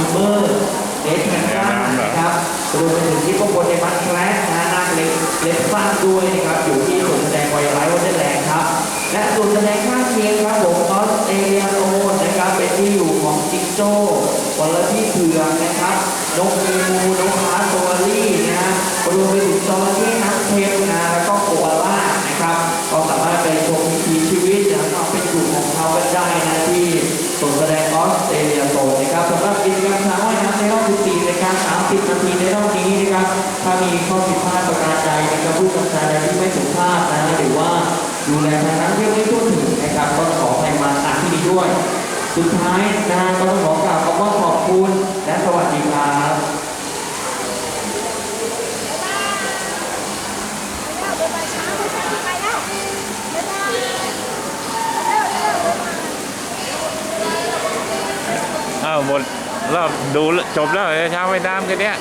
ีเมอร์เดสแมนซ่านะครับรวมไปถึงที่พวกคนในบัตแคลสนะนาคเล็กเล็กฟันด้วยนะครับอยู่ที่ส่วนแสดงไวไลท์วันเดอร์แลนด์ครับ และส่วนแสดงข้างเคียงครับผมออสเตรเลียโนนะครับเป็นที่อยู่ของจิงโจ้วอลเลย์เผือกนะครับนกมีมูนก ทีในรอบนี้นะครับ ถ้ามีข้อผิดพลาดประการใดนะครับผู้กำกับใดที่ไม่สุภาพนะหรือว่าดูแลทางนั้นเที่ยวไม่ทั่วถึงนะครับ ก็ขอให้มาณที่นี้ด้วย สุดท้ายนะก็ต้องขอกล่าวคำว่าขอบคุณและสวัสดีครับอ้าวหมดรอบดูจบแล้วเช้าว่ายน้ำกันเนี้ย